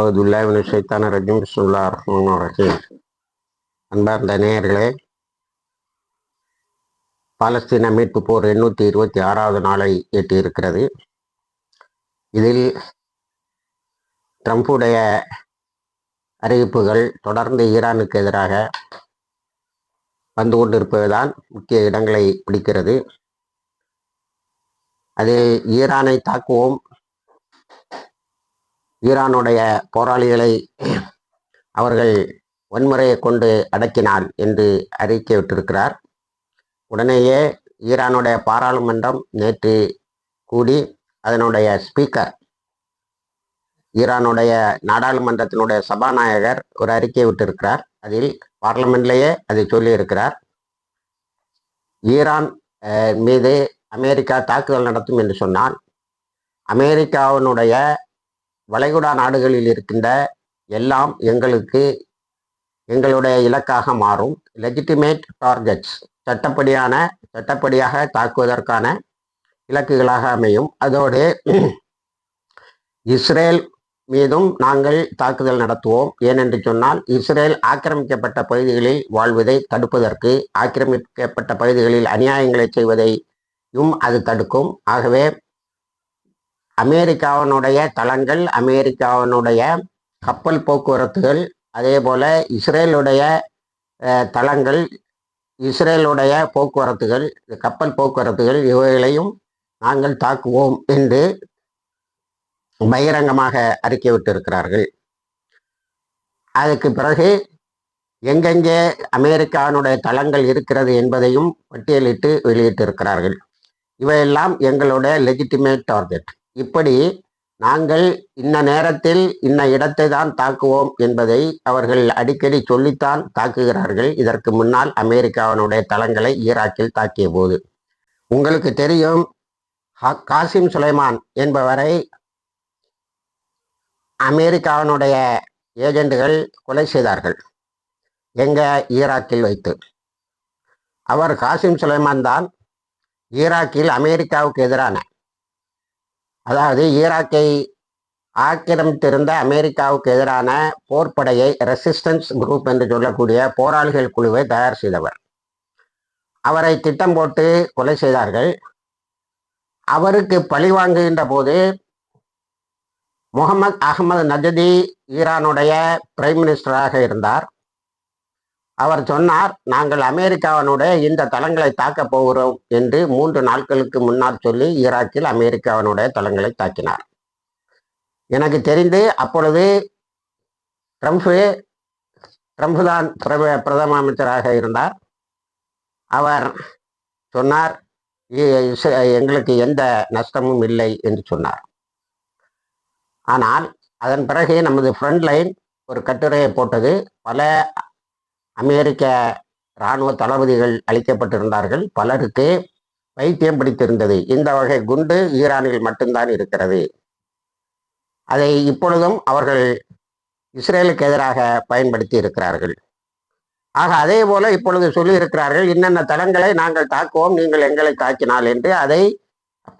அவுதுல்லாஹிமின ஷைத்தான ரஜீம். பிஸ்மில்லா ரஹ்மான் ரஹீம். அன்பார்ந்த நேயர்களே பாலஸ்தீன மீட்பு போர் எண்ணூற்றி இருபத்தி ஆறாவது நாளை எட்டியிருக்கிறது. இதில் ட்ரம்புடைய அறிவிப்புகள் தொடர்ந்து ஈரானுக்கு எதிராக வந்து கொண்டிருப்பதுதான் முக்கிய இடங்களை பிடிக்கிறது. அதில் ஈரானை தாக்குவோம் ஈரானுடைய போராளிகளை அவர்கள் வன்முறையை கொண்டு அடக்கினார் என்று அறிக்கை விட்டிருக்கிறார் உடனேயே ஈரானுடைய பாராளுமன்றம் நேற்று கூடி அதனுடைய ஸ்பீக்கர் ஈரானுடைய நாடாளுமன்றத்தினுடைய சபாநாயகர் ஒரு அறிக்கை விட்டிருக்கிறார். அதில் பார்லமெண்ட்லேயே அதை சொல்லியிருக்கிறார். ஈரான் மீது அமெரிக்கா தாக்குதல் நடத்தும் என்று சொன்னால் அமெரிக்காவினுடைய வளைகுடா நாடுகளில் இருக்கின்ற எல்லாம் எங்களுக்கு எங்களுடைய இலக்காக மாறும். லெஜிட்டிமேட் டார்கெட்ஸ் சட்டப்படியான சட்டப்படியாக தாக்குவதற்கான இலக்குகளாக அமையும். அதோடு இஸ்ரேல் மீதும் நாங்கள் தாக்குதல் நடத்துவோம். ஏனென்று சொன்னால் இஸ்ரேல் ஆக்கிரமிக்கப்பட்ட பகுதிகளில் வாழ்வதை தடுப்பதற்கு ஆக்கிரமிக்கப்பட்ட பகுதிகளில் அநியாயங்களை செய்வதையும் அது தடுக்கும். ஆகவே அமெரிக்காவினுடைய தளங்கள் அமெரிக்காவினுடைய கப்பல் போக்குவரத்துகள் அதே போல இஸ்ரேலுடைய தளங்கள் இஸ்ரேலுடைய போக்குவரத்துகள் கப்பல் போக்குவரத்துகள் இவைகளையும் நாங்கள் தாக்குவோம் என்று பகிரங்கமாக அறிக்கை விட்டிருக்கிறார்கள். அதுக்கு பிறகு எங்கெங்கே அமெரிக்காவினுடைய தளங்கள் இருக்கிறது என்பதையும் பட்டியலிட்டு வெளியிட்டிருக்கிறார்கள். இவையெல்லாம் எங்களுடைய லெஜிட்டிமேட் டார்கெட் இப்படி நாங்கள் இன்ன நேரத்தில் இன்ன இடத்தை தான் தாக்குவோம் என்பதை அவர்கள் அடிக்கடி சொல்லித்தான் தாக்குகிறார்கள். இதற்கு முன்னால் அமெரிக்காவினுடைய தளங்களை ஈராக்கில் தாக்கிய போது. உங்களுக்கு தெரியும் காசிம் சுலைமான் என்பவரை அமெரிக்காவினுடைய ஏஜெண்டுகள் கொலை செய்தார்கள் எங்க ஈராக்கில் வைத்து. அவர் காசிம் சுலைமான் தான் ஈராக்கில் அமெரிக்காவுக்கு எதிரான அதாவது ஈராக்கை ஆக்கிரமித்திருந்த அமெரிக்காவுக்கு எதிரான போர்ப்படையை ரெசிஸ்டன்ஸ் குரூப் என்று சொல்லக்கூடிய போராளிகள் குழுவை தயார் செய்தவர். அவரை திட்டம் போட்டு கொலை செய்தார்கள். அவருக்கு பழி வாங்குகின்ற போது முகமது அகமது நஜதி ஈரானுடைய பிரைம் மினிஸ்டராக இருந்தார். அவர் சொன்னார் நாங்கள் அமெரிக்காவினுடைய இந்த தளங்களை தாக்கப் போகிறோம் என்று மூன்று நாட்களுக்கு முன்னால் சொல்லி ஈராக்கில் அமெரிக்காவினுடைய தளங்களை தாக்கினார். எனக்கு தெரிந்து அப்பொழுது ட்ரம்ப்பு ட்ரம்ப் தான் பிரப- பிரதம அமைச்சராக இருந்தார். அவர் சொன்னார் "இ- இஸ்- எங்களுக்கு எந்த நஷ்டமும் இல்லை என்று சொன்னார். ஆனால் அதன் பிறகு நமது ஃப்ரண்ட் லைன் ஒரு கட்டுரையை போட்டது பல அமெரிக்க இராணுவ தளபதிகள் அளிக்கப்பட்டிருந்தார்கள். பலருக்கு வைத்தியம் பிடித்திருந்தது. இந்த வகை குண்டு ஈரானில் மட்டும்தான் இருக்கிறது. அதை இப்பொழுதும் அவர்கள் இஸ்ரேலுக்கு எதிராக பயன்படுத்தி இருக்கிறார்கள். ஆக அதே போல இப்பொழுது சொல்லியிருக்கிறார்கள் இன்னென்ன தளங்களை நாங்கள் தாக்குவோம் நீங்கள் எங்களை தாக்கினால் என்று அதை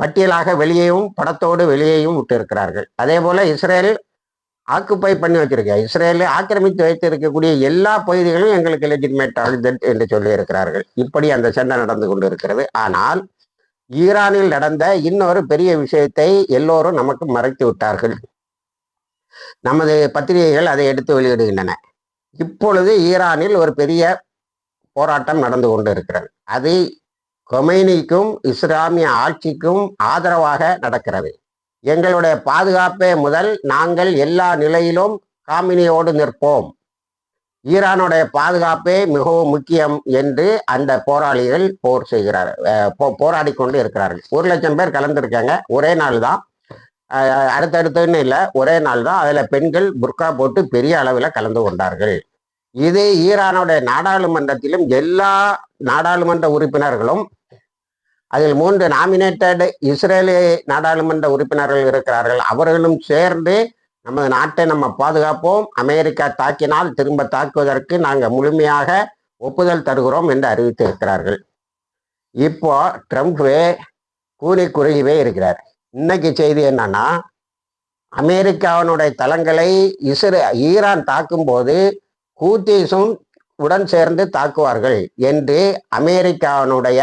பட்டியலாக வெளியேயும் படத்தோடு வெளியேயும் விட்டிருக்கிறார்கள். அதே போல இஸ்ரேல் ஆக்குப்பை பண்ணி வச்சிருக்க இஸ்ரேல் ஆக்கிரமித்து வைத்திருக்கக்கூடிய எல்லா பகுதிகளும் எங்களுக்கு லெஜிட்மேட் டார்கெட் என்று சொல்லியிருக்கிறார்கள். இப்படி அந்த சண்டை நடந்து கொண்டு இருக்கிறது ஆனால் ஈரானில் நடந்த இன்னொரு பெரிய விஷயத்தை எல்லோரும் நமக்கு மறைத்து விட்டார்கள். நமது பத்திரிகைகள் அதை எடுத்து வெளியிடுகின்றன. இப்பொழுது ஈரானில் ஒரு பெரிய போராட்டம் நடந்து கொண்டு இருக்கிறது அது கொமைனிக்கும் இஸ்லாமிய ஆட்சிக்கும் ஆதரவாக நடக்கிறது. எங்களுடைய பாதுகாப்பே முதல் நாங்கள் எல்லா நிலையிலும் காமினியோடு நிற்போம். ஈரானுடைய பாதுகாப்பே மிகவும் முக்கியம் என்று அந்த போராளிகள் போர் செய்கிறார் போ- போராடி கொண்டு இருக்கிறார்கள். ஒரு லட்சம் பேர் கலந்துருக்காங்க ஒரே நாள் தான். அடுத்தடுத்துன்னு இல்லை ஒரே நாள் தான். அதில் பெண்கள் புர்கா போட்டு பெரிய அளவில் கலந்து கொண்டார்கள். இது ஈரானுடைய நாடாளுமன்றத்திலும் எல்லா நாடாளுமன்ற உறுப்பினர்களும் அதில் மூன்று நாமினேட்டட் இஸ்ரேலிய நாடாளுமன்ற உறுப்பினர்கள் இருக்கிறார்கள். அவர்களும் சேர்ந்து நமது நாட்டை நம்ம பாதுகாப்போம். அமெரிக்கா தாக்கினால் திரும்ப தாக்குவதற்கு நாங்கள் முழுமையாக ஒப்புதல் தருகிறோம் என்று அறிவித்து இருக்கிறார்கள் இப்போ ட்ரம்ப்பு கூறி குறுகிவே இருக்கிறார். இன்னைக்கு செய்தி என்னன்னா அமெரிக்காவினுடைய தளங்களை இஸ்ரே ஈரான் தாக்கும்போது கூத்தீஸும் உடன் சேர்ந்து தாக்குவார்கள் என்று அமெரிக்காவினுடைய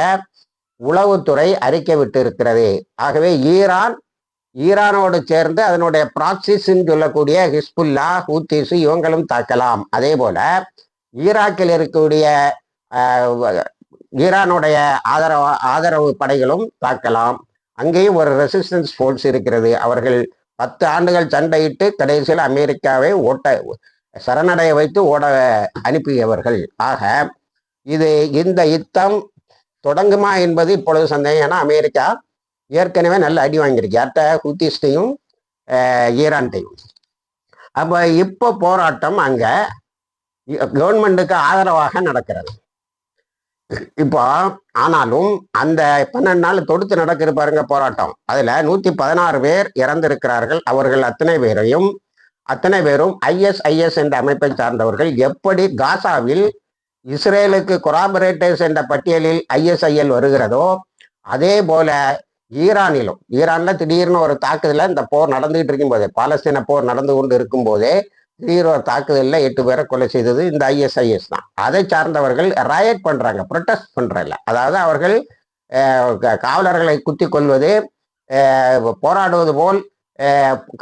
உளவுத்துறை அறிக்கை விட்டிருக்கிறது. ஆகவே ஈரான் ஈரானோடு சேர்ந்து அதனுடைய ப்ராக்சிஸ்ன்னு சொல்லக்கூடிய ஹிஸ்புல்லா ஹூத்தீஸ் இவங்களும் தாக்கலாம். அதே போல ஈராக்கில் இருக்கக்கூடிய ஈரானுடைய ஆதரவு ஆதரவு படைகளும் தாக்கலாம். அங்கேயும் ஒரு ரெசிஸ்டன்ஸ் ஃபோர்ஸ் இருக்கிறது. அவர்கள் பத்து ஆண்டுகள் சண்டையிட்டு கடைசியில் அமெரிக்காவை ஓட்ட சரணடைய வைத்து ஓட அனுப்பியவர்கள். ஆக இது இந்த யுத்தம் தொடங்குமா என்பது இப்பொழுது சந்தேகம். ஏன்னா அமெரிக்கா ஏற்கனவே நல்ல அடி வாங்கியிருக்கு. யார்கிட்ட? ஹூத்திஸ்டையும் ஈரான்டையும். அப்போ இப்போ போராட்டம் அங்கே கவர்மெண்ட்டுக்கு ஆதரவாக நடக்கிறது. இப்போ ஆனாலும் அந்த பன்னெண்டு நாள் தொடுத்து நடக்கிற பாருங்க போராட்டம். அதுல நூத்தி பதினாறு பேர் இறந்திருக்கிறார்கள். அவர்கள் அத்தனை பேரையும் அத்தனை பேரும் ஐஎஸ்ஐஎஸ் என்ற அமைப்பை சார்ந்தவர்கள் எப்படி காசாவில் இஸ்ரேலுக்கு கொராபரேட்டர்ஸ் என்ற பட்டியலில் ஐஎஸ்ஐஎல் வருகிறதோ அதே போல ஈரானிலும். ஈரான்ல திடீர்னு ஒரு தாக்குதல இந்த போர் நடந்துகிட்டு இருக்கும்போதே பாலஸ்தீன போர் நடந்து கொண்டு இருக்கும்போதே திடீர் ஒரு தாக்குதல்ல எட்டு பேரை கொலை செய்தது இந்த ஐஎஸ்ஐஎஸ் தான். அதை சார்ந்தவர்கள் ராயட் பண்றாங்க ப்ரொட்டஸ்ட் பண்றல அதாவது அவர்கள் காவலர்களை குத்தி கொள்வது போராடுவது போல்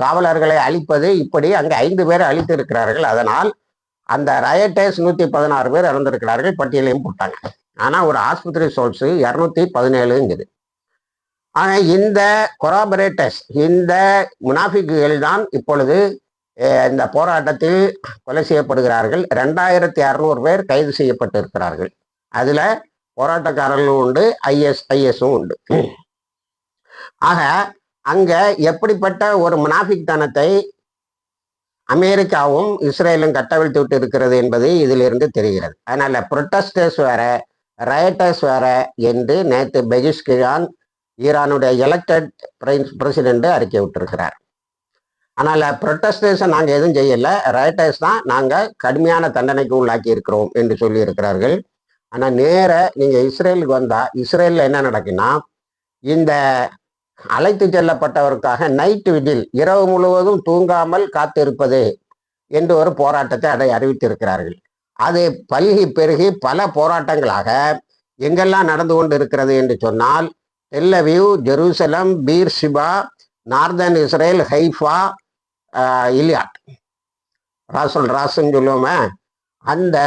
காவலர்களை அழிப்பது இப்படி அங்கே ஐந்து பேரை அழித்து இருக்கிறார்கள் அதனால் அந்த ரயட்டர்ஸ் நூத்தி பதினாறு பேர் இறந்திருக்கிறார்கள் பட்டியலையும் போட்டாங்க. ஆனா ஒரு ஆஸ்பத்திரி சோல்ஸ் இருநூத்தி பதினேழுங்குது. ஆனால் இந்த கொராபரேட்டர்ஸ் இந்த முனாஃபிக்குகள் தான் இப்பொழுது இந்த போராட்டத்தில் கொலை செய்யப்படுகிறார்கள். ரெண்டாயிரத்தி அறுநூறு பேர் கைது செய்யப்பட்டிருக்கிறார்கள். அதில் போராட்டக்காரர்களும் உண்டு ஐஎஸ் ஐஎஸும் உண்டு. ஆக அங்கே எப்படிப்பட்ட ஒரு முனாஃபிக் தனத்தை அமெரிக்காவும் இஸ்ரேலும் கட்டவிழ்த்து விட்டு இருக்கிறது என்பது இதிலிருந்து தெரிகிறது. அதனால புரொட்டஸ்டர்ஸ் வேற ரயட்டர்ஸ் வேற என்று நேற்று பெகிஷ்கியான் ஈரானுடைய எலெக்டட் பிரசிடென்ட் அறிக்கை விட்டிருக்கிறார். ஆனால் ப்ரொட்டஸ்டர்ஸை நாங்கள் எதுவும் செய்யலை. ரயட்டர்ஸ் தான் நாங்கள் கடுமையான தண்டனைக்கு உள்ளாக்கி இருக்கிறோம் என்று சொல்லி இருக்கிறார்கள். ஆனால் நேர நீங்கள் இஸ்ரேலுக்கு வந்தால் இஸ்ரேலில் என்ன நடக்குன்னா இந்த அழைத்து செல்லப்பட்டவருக்காக நைட் விடில் இரவு முழுவதும் தூங்காமல் காத்திருப்பது என்று ஒரு போராட்டத்தை அதை அறிவித்திருக்கிறார்கள். அது பல்கி பெருகி பல போராட்டங்களாக எங்கெல்லாம் நடந்து கொண்டு இருக்கிறது என்று சொன்னால் Tel Aviv Jerusalem Beersheba northern Israel Haifa ah, Eilat ராசல் ராசுன்னு சொல்லுவோமே. அந்த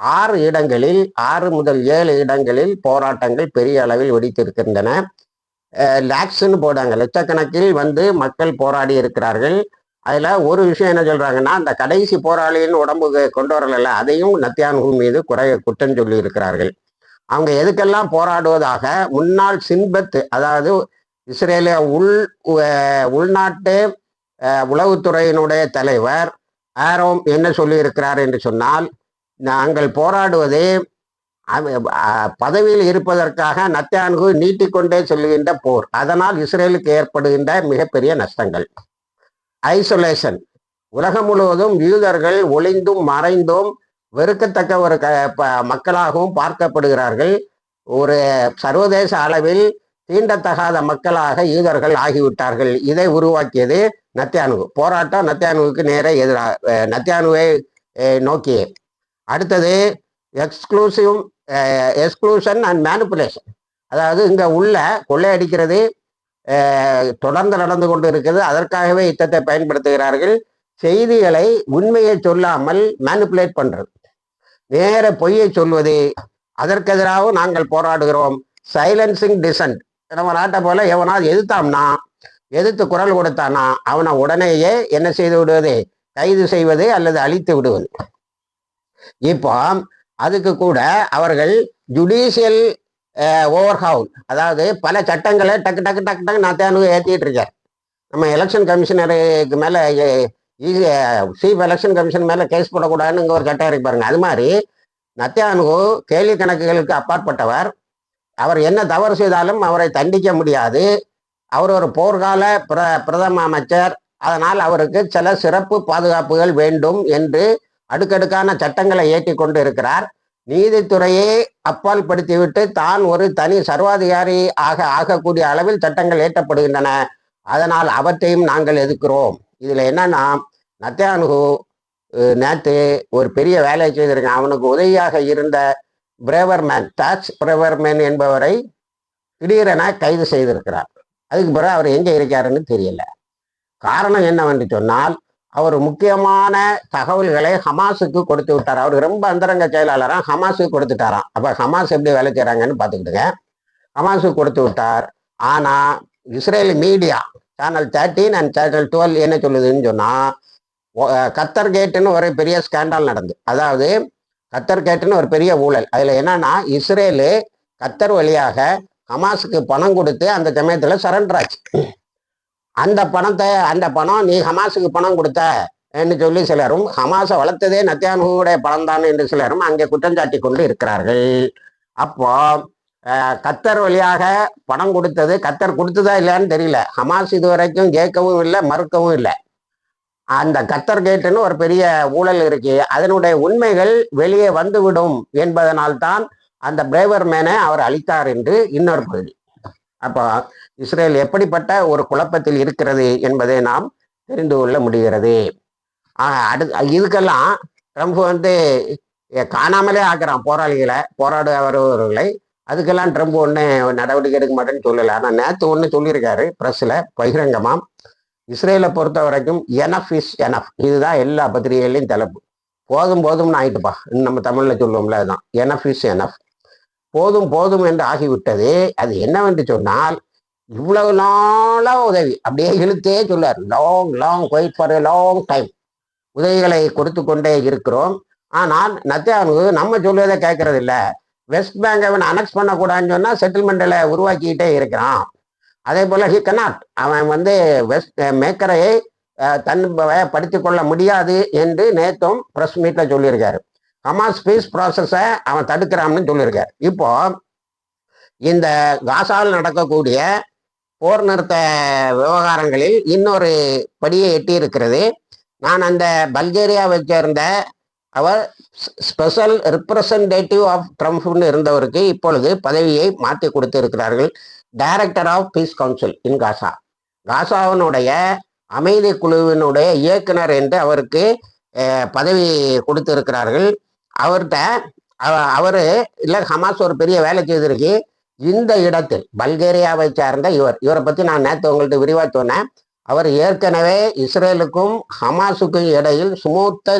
ஆறு இடங்களில் ஆறு முதல் ஏழு இடங்களில் போராட்டங்கள் பெரிய அளவில் வெடித்திருக்கின்றன. லேக்ஸ்ன்னு போடாங்க லட்சக்கணக்கில் வந்து மக்கள் போராடி இருக்கிறார்கள். அதில் ஒரு விஷயம் என்ன சொல்கிறாங்கன்னா அந்த கடைசி போராளியின் உடம்புக்கு கொண்டு வரல அதையும் நத்தியான்கு மீது குறை குற்றம் சொல்லி இருக்கிறார்கள். அவங்க எதுக்கெல்லாம் போராடுவதாக முன்னாள் சின்பத் அதாவது இஸ்ரேலிய உள் உள்நாட்டு உளவுத்துறையினுடைய தலைவர் ஆரோம் என்ன சொல்லியிருக்கிறார் என்று சொன்னால் நாங்கள் போராடுவது பதவியில் இருப்பதற்காக நத்தியான்கு நீட்டிக்கொண்டே சொல்லுகின்ற போர். அதனால் இஸ்ரேலுக்கு ஏற்படுகின்ற மிகப்பெரிய நஷ்டங்கள். ஐசோலேஷன். உலகம் முழுவதும் யூதர்கள் ஒளிந்தும் மறைந்தும் வெறுக்கத்தக்க ஒரு க ப- மக்களாகவும் பார்க்கப்படுகிறார்கள். ஒரு சர்வதேச அளவில் தீண்டத்தகாத மக்களாக யூதர்கள் ஆகிவிட்டார்கள். இதை உருவாக்கியது நத்தியானு போராட்டம் நத்தியானுவுக்கு நேரே எதிராக நத்தியானுவை நோக்கியே. அடுத்தது எக்ஸ்க்ளூசிவ் எக்ஸ்க்ளூஷன் அண்ட் மேனுப்புலேஷன் அதாவது இங்கே உள்ள கொள்ளையடிக்கிறது தொடர்ந்து நடந்து கொண்டு இருக்கிறது அதற்காகவே யுத்தத்தை பயன்படுத்துகிறார்கள். செய்திகளை உண்மையை சொல்லாமல் மேனுப்புலேட் பண்ணுறது நேர பொய்யை சொல்வது அதற்கெதிராகவும் நாங்கள் போராடுகிறோம். சைலன்சிங் டிசன்ட் நம்ம நாட்டை போல எவனாவது எதிர்த்தாம்னா எதிர்த்து குரல் கொடுத்தானா அவனை உடனேயே என்ன செய்து விடுவது? கைது செய்வது அல்லது அழித்து விடுவது? இப்போ அதுக்கு கூட அவர்கள் ஜுடிஷியல் ஓவர்ஹவுல் அதாவது பல சட்டங்களை டக்கு டக்கு டக்கு டக்கு நத்தியானு ஏற்றிட்டு இருக்கார். நம்ம எலெக்ஷன் கமிஷனருக்கு மேலே சீஃப் எலெக்ஷன் கமிஷன் மேலே கேஸ் போடக்கூடாதுன்னு ஒரு சட்டம் இருக்கு பாருங்க. அது மாதிரி நத்தியானு கேள்வி கணக்குகளுக்கு அப்பாற்பட்டவர். அவர் என்ன தவறு செய்தாலும் அவரை தண்டிக்க முடியாது. அவர் ஒரு போர்க்கால பிர பிரதம அமைச்சர். அதனால் அவருக்கு சில சிறப்பு பாதுகாப்புகள் வேண்டும் என்று அடுக்கடுக்கான சட்டங்களை ஏற்றி கொண்டு இருக்கிறார் நீதித்துறையை அப்பால் படுத்திவிட்டு தான் ஒரு தனி சர்வாதிகாரி ஆக ஆகக்கூடிய அளவில் சட்டங்கள் ஏற்றப்படுகின்றன அதனால் அவற்றையும் நாங்கள் எதிர்க்கிறோம். இதில் என்னன்னா நத்தியானுகு நேற்று ஒரு பெரிய வேலையை செய்திருக்கேன். அவனுக்கு உதவியாக இருந்த பிரேவர்மேன் டாக்ஸ் பிரேவர்மேன் என்பவரை திடீரென கைது செய்திருக்கிறார். அதுக்கு பிறகு அவர் எங்கே இருக்காருன்னு தெரியல. காரணம் என்னவென்று சொன்னால் அவர் முக்கியமான தகவல்களை ஹமாஸுக்கு கொடுத்து விட்டார்? அவர் ரொம்ப அந்தரங்க செயலாளராக ஹமாஸுக்கு கொடுத்துட்டாராம். அப்போ ஹமாஸ் எப்படி வேலை செய்கிறாங்கன்னு பார்த்துக்கிட்டுங்க. ஹமாஸுக்கு கொடுத்து விட்டார். ஆனால் Israel media channel thirteen and channel twelve என்ன சொல்லுதுன்னு சொன்னால் கத்தர் கேட்டுன்னு ஒரு பெரிய ஸ்கேண்டல் நடந்து. அதாவது கத்தர் கேட்டுன்னு ஒரு பெரிய ஊழல். அதில் என்னன்னா இஸ்ரேலு கத்தர் வழியாக ஹமாஸுக்கு பணம் கொடுத்து அந்த சமயத்தில் சரண்டர் ஆச்சு. அந்த பணத்தை அந்த பணம் நீ ஹமாஸுக்கு பணம் கொடுத்த என்று சொல்லி சிலரும் ஹமாஸை வளர்த்ததே நத்தியானுடைய பணம் தான் என்று சிலரும் அங்கே குற்றஞ்சாட்டி கொண்டு இருக்கிறார்கள். அப்போ கத்தர் வழியாக பணம் கொடுத்தது கத்தர் கொடுத்ததா இல்லையான்னு தெரியல. ஹமாஸ் இதுவரைக்கும் கேட்கவும் இல்லை மறுக்கவும் இல்லை. அந்த கத்தர் கேட்டுன்னு ஒரு பெரிய ஊழல் இருக்கு. அதனுடைய உண்மைகள் வெளியே வந்துவிடும் என்பதனால்தான் அந்த பிரேவர் மேனை அவர் அளித்தார் என்று இன்னொரு பகுதி. அப்போ இஸ்ரேல் எப்படிப்பட்ட ஒரு குழப்பத்தில் இருக்கிறது என்பதை நாம் தெரிந்து கொள்ள முடிகிறது. அடு இதுக்கெல்லாம் ட்ரம்ப் வந்து காணாமலே ஆக்குறான் போராளிகளை போராட வருபவர்களை அதுக்கெல்லாம் ட்ரம்ப் ஒன்று நடவடிக்கை எடுக்க மாட்டேன்னு சொல்லலை. ஆனால் நேற்று ஒன்று சொல்லியிருக்காரு ப்ரெஸ்ஸில் பகிரங்கமாக இஸ்ரேலை பொறுத்த வரைக்கும் எனஃப் இஸ் எனஃப் இதுதான் எல்லா பத்திரிகைகளையும் தலைப்பு. போதும் போதும்னு ஆயிட்டுப்பா. நம்ம தமிழில் சொல்லுவோம்ல அதுதான். எனஃப் இஸ் எனஃப் போதும் போதும் என்று ஆகிவிட்டது. அது என்னவென்று சொன்னால் இவ்வளவு நாளா உதவி. அப்படியே இழுத்தே சொல்லார் long long wait for a long time உதவிகளை கொடுத்து கொண்டே இருக்கிறோம். ஆனால் நத்தியானு நம்ம சொல்வதை கேட்கறது இல்லை. வெஸ்ட் பேங்க் அவன் அனெக்ஸ் பண்ணக்கூடாதுன்னு சொன்னால் செட்டில்மெண்ட்டில் உருவாக்கிக்கிட்டே இருக்கிறான். அதே போல் ஹி கனாட் அவன் வந்து வெஸ்ட் மேக்கரை eh, eh, தன் eh, படுத்திக் கொள்ள முடியாது என்று நேத்தும் ப்ரெஸ் மீட்டில் சொல்லியிருக்காரு. ஹமாஸ் பீஸ் ப்ராசஸை அவன் தடுக்கிறான்னு சொல்லியிருக்காரு. இப்போ இந்த காசாவில் நடக்கக்கூடிய போர் நிறுத்த விவகாரங்களில் இன்னொரு படியை எட்டி இருக்கிறது நான் அந்த பல்கேரியாவை சேர்ந்த அவர் ஸ்பெஷல் ரிப்ரசன்டேட்டிவ் ஆஃப் ட்ரம்ப்னு இருந்தவருக்கு இப்பொழுது பதவியை மாற்றி கொடுத்திருக்கிறார்கள். Director of peace council in Gaza. காசாவினுடைய அமைதி குழுவினுடைய இயக்குனர் என்று அவருக்கு பதவி கொடுத்திருக்கிறார்கள். அவர்கிட்ட அவர் இல்லை ஹமாஸ் ஒரு பெரிய வேலை செய்திருக்கு. இந்த இடத்தில் பல்கேரியாவை சார்ந்த இவர் இவரை பற்றி நான் நேற்று உங்கள்கிட்ட விரிவாக சொன்னேன். அவர் ஏற்கனவே இஸ்ரேலுக்கும் ஹமாஸுக்கும் இடையில் சுமூத்த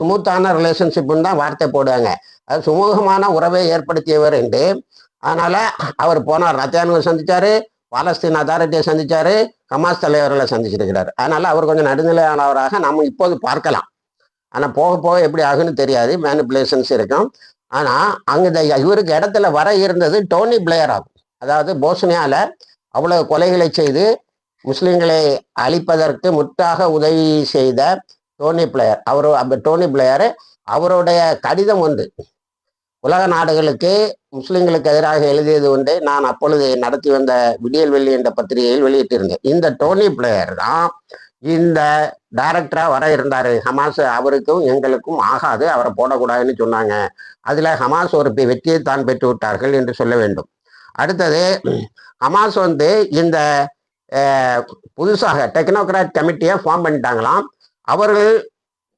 சுமூத்தான ரிலேஷன்ஷிப்னு தான் வார்த்தை போடுவாங்க. அது சுமூகமான உறவை ஏற்படுத்தியவர் என்று. அதனால அவர் போனார். ரத்தியானுவை சந்திச்சாரு பாலஸ்தீன் அத்தாரிட்டியை சந்திச்சாரு ஹமாஸ் தலைவர்களை சந்திச்சிருக்கிறார். அதனால அவர் கொஞ்சம் நடுநிலையானவராக நம்ம இப்போது பார்க்கலாம். ஆனால் போக போக எப்படி ஆகுன்னு தெரியாது. மேனிப்புலேஷன்ஸ் இருக்கும். ஆனால் அங்கே இந்த இவருக்கு இடத்துல வர இருந்தது டோனி பிளேயர் ஆகும். அதாவது போஸ்னியால அவ்வளவு கொலைகளை செய்து முஸ்லிம்களை அழிப்பதற்கு முற்றாக உதவி செய்த டோனி பிளேயர். அவர் அந்த டோனி பிளேயர் அவருடைய கடிதம் ஒன்று. உலக நாடுகளுக்கு முஸ்லிம்களுக்கு எதிராக எழுதியது ஒன்றை நான் அப்பொழுது நடத்தி வந்த விடியல் வெள்ளி என்ற பத்திரிகையில் வெளியிட்டிருந்தேன். இந்த டோனி பிளேயர் தான் இந்த டைரக்டரா வர இருந்தாரு. ஹமாஸ் அவருக்கும் எங்களுக்கும் ஆகாது. அவரை போடக்கூடாதுன்னு சொன்னாங்க. அதுல ஹமாஸ் ஒரு வெற்றியை தான் பெற்று விட்டார்கள் என்று சொல்ல வேண்டும். அடுத்தது ஹமாஸ் வந்து இந்த புதுசாக டெக்னோக்ராட் கமிட்டியை ஃபார்ம் பண்ணிட்டாங்களாம். அவர்கள்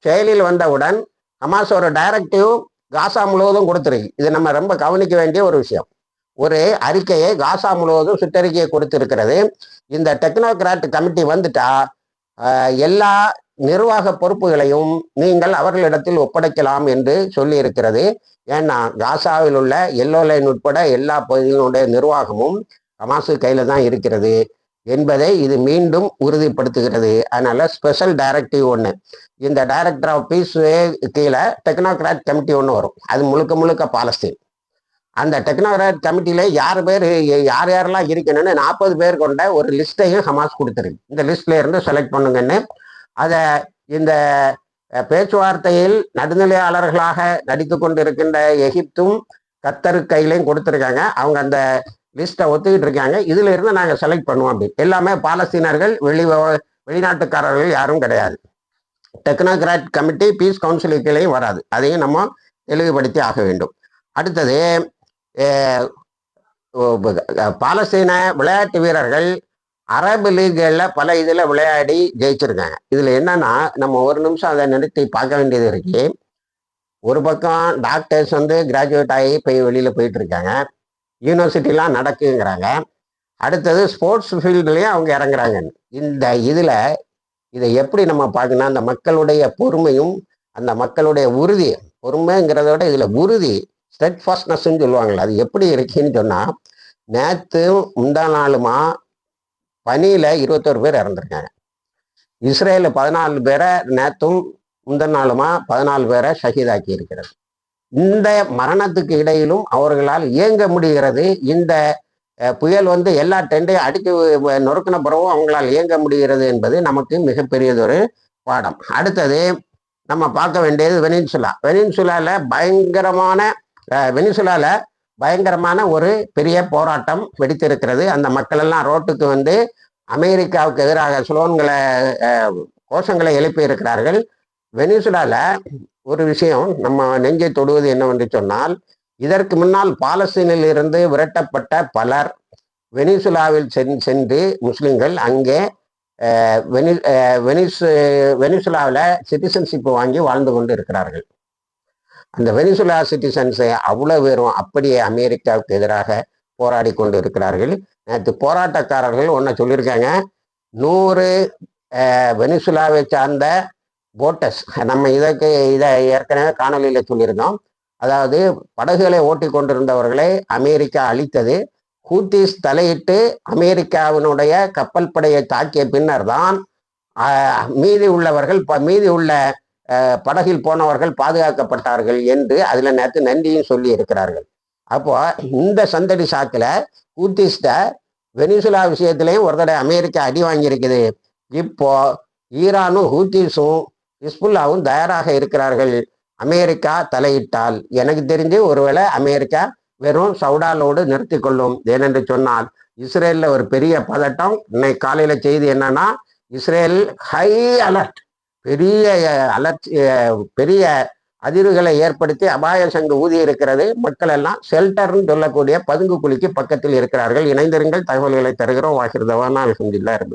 செயலில் வந்தவுடன் ஹமாஸ் ஒரு டைரக்டிவ் காசா முழுவதும் கொடுத்துருக்கு இது நம்ம ரொம்ப கவனிக்க வேண்டிய ஒரு விஷயம். ஒரு அறிக்கையை காசா முழுவதும் சுற்றறிக்கையை கொடுத்திருக்கிறது. இந்த டெக்னோக்ராட் கமிட்டி வந்துட்டா எல்லா நிர்வாக பொறுப்புகளையும் நீங்கள் அவர்களிடத்தில் ஒப்படைக்கலாம் என்று சொல்லி இருக்கிறது ஏன்னா காசாவில் உள்ள எல்லோ லைன் உட்பட எல்லா பகுதிகளுடைய நிர்வாகமும் ஹமாசு கையில் தான் இருக்கிறது என்பதை இது மீண்டும் உறுதிப்படுத்துகிறது. அதனால ஸ்பெஷல் டைரக்டிவ் ஒன்று இந்த டைரக்டர் ஆஃப் பீஸ் கீழே டெக்னோக்ராட் கமிட்டி ஒன்று வரும். அது முழுக்க முழுக்க பாலஸ்தீன். அந்த டெக்னோகிராட் கமிட்டியில யார் பேர் யார் யாரெல்லாம் இருக்கணும்னு நாற்பது பேர் கொண்ட ஒரு லிஸ்ட்டையும் ஹமாஸ் கொடுத்துருக்கு. இந்த லிஸ்ட்ல இருந்து செலக்ட் பண்ணுங்கன்னு. அதை இந்த பேச்சுவார்த்தையில் நடுநிலையாளர்களாக நடித்து கொண்டிருக்கின்ற எகிப்தும் கத்தரு கையிலையும் கொடுத்துருக்காங்க. அவங்க அந்த லிஸ்ட்டை ஒத்துக்கிட்டு இருக்காங்க. இதுல இருந்து நாங்கள் செலக்ட் பண்ணுவோம் அப்படின்னு எல்லாமே பாலஸ்தீனர்கள் வெளி வெளிநாட்டுக்காரர்கள் யாரும் கிடையாது. டெக்னோகிராட் கமிட்டி பீஸ் கவுன்சிலுக்குள்ளேயும் வராது. அதையும் நம்ம தெளிவுபடுத்தி ஆக வேண்டும். அடுத்தது பாலஸ்தீன விளையாட்டு வீரர்கள் அரபு லீக்களில் பல இதில் விளையாடி ஜெயிச்சிருக்காங்க. இதில் என்னன்னா நம்ம ஒரு நிமிஷம் அதை நிறுத்தி பார்க்க வேண்டியது இருக்கு. ஒரு பக்கம் டாக்டர்ஸ் வந்து கிராஜுவேட் ஆகி போய் வெளியில் போயிட்டு இருக்காங்க. யூனிவர்சிட்டிலாம் நடக்குங்கிறாங்க. அடுத்தது ஸ்போர்ட்ஸ் ஃபீல்டுலேயும் அவங்க இறங்குறாங்க. இந்த இதில் இதை எப்படி நம்ம பார்க்கணும் அந்த மக்களுடைய பொறுமையும் அந்த மக்களுடைய உறுதி பொறுமைங்கிறத விட இதில் உறுதி ஸ்டெட் ஃபாஸ்ட்னஸ்ன்னு சொல்லுவாங்களே அது எப்படி இருக்குன்னு சொன்னால் நேற்று முந்தா நாளுமா பனியில் இருபத்தோரு பேர் இறந்துருக்காங்க. இஸ்ரேலில் பதினாலு பேரை நேற்றும் முந்தன் நாளுமா பதினாலு பேரை ஷஹீதாக்கி இருக்கிறது. இந்த மரணத்துக்கு இடையிலும் அவர்களால் இயங்க முடிகிறது. இந்த புயல் வந்து எல்லா டெண்டையும் அடித்து நொறுக்கின பிறகும் அவங்களால் இயங்க முடிகிறது என்பது நமக்கு மிகப்பெரியதொரு பாடம். அடுத்தது நம்ம பார்க்க வேண்டியது வெனின்சுலா. வெனின்சுலாவில் பயங்கரமான வெனிசுலாவில் பயங்கரமான ஒரு பெரிய போராட்டம் வெடித்திருக்கிறது. அந்த மக்கள் எல்லாம் ரோட்டுக்கு வந்து அமெரிக்காவுக்கு எதிராக ஸ்லோன்களை கோஷங்களை எழுப்பி இருக்கிறார்கள் வெனிசுலாவில் ஒரு விஷயம் நம்ம நெஞ்சை தொடுவது என்னவென்று சொன்னால் இதற்கு முன்னால் பாலஸ்தீனில் இருந்து விரட்டப்பட்ட பலர் வெனிசுலாவில் சென் சென்று முஸ்லிம்கள் அங்கே வெனி வெனிசு வெனிசுலாவில் சிட்டிசன்ஷிப் வாங்கி வாழ்ந்து கொண்டு இருக்கிறார்கள். அந்த வெனிசுலா சிட்டிசன்ஸை அவ்வளோ பேரும் அப்படியே அமெரிக்காவுக்கு எதிராக போராடி கொண்டு இருக்கிறார்கள் நேற்று போராட்டக்காரர்கள் ஒன்றை சொல்லியிருக்காங்க நூறு வெனிசுலாவை சார்ந்த போட்டஸ் நம்ம இதற்கு இதை ஏற்கனவே காணொலியில் சொல்லியிருந்தோம். அதாவது படகுகளை ஓட்டி கொண்டிருந்தவர்களை அமெரிக்கா அழித்தது. ஹூத்திஸ் தலையிட்டு அமெரிக்காவினுடைய கப்பல் படையை தாக்கிய பின்னர் தான் மீதி உள்ளவர்கள் மீதி உள்ள படகில் போனவர்கள் பாதுகாக்கப்பட்டார்கள் என்று அதில் நேற்று நன்றியும் சொல்லி இருக்கிறார்கள். அப்போ இந்த சந்தடி சாக்கில் ஹூத்திஸ்ட வெனிசுலா விஷயத்திலையும் ஒரு தடவை அமெரிக்கா அடி வாங்கியிருக்குது. இப்போ ஈரானும் ஹூத்திஸும் ஹிஸ்புல்லாவும் தயாராக இருக்கிறார்கள். அமெரிக்கா தலையிட்டால். எனக்கு தெரிஞ்சு ஒருவேளை அமெரிக்கா வெறும் சவுடாலோடு நிறுத்தி கொள்ளும் ஏனென்று சொன்னால் இஸ்ரேலில் ஒரு பெரிய பதட்டம். இன்னைக்கு காலையில் செய்தி என்னன்னா இஸ்ரேல் ஹை அலர்ட் பெரிய அலர்ச்சி பெரிய அதிர்வுகளை ஏற்படுத்தி அபாய சங்கு ஊதி இருக்கிறது. மக்கள் எல்லாம் ஷெல்டர்னு சொல்லக்கூடிய பதுங்கு குழிக்கு பக்கத்தில் இருக்கிறார்கள். இணைந்திருங்கள். தகவல்களை தருகிறோம். வாகிருதவானா அலமதுல்லா இருந்து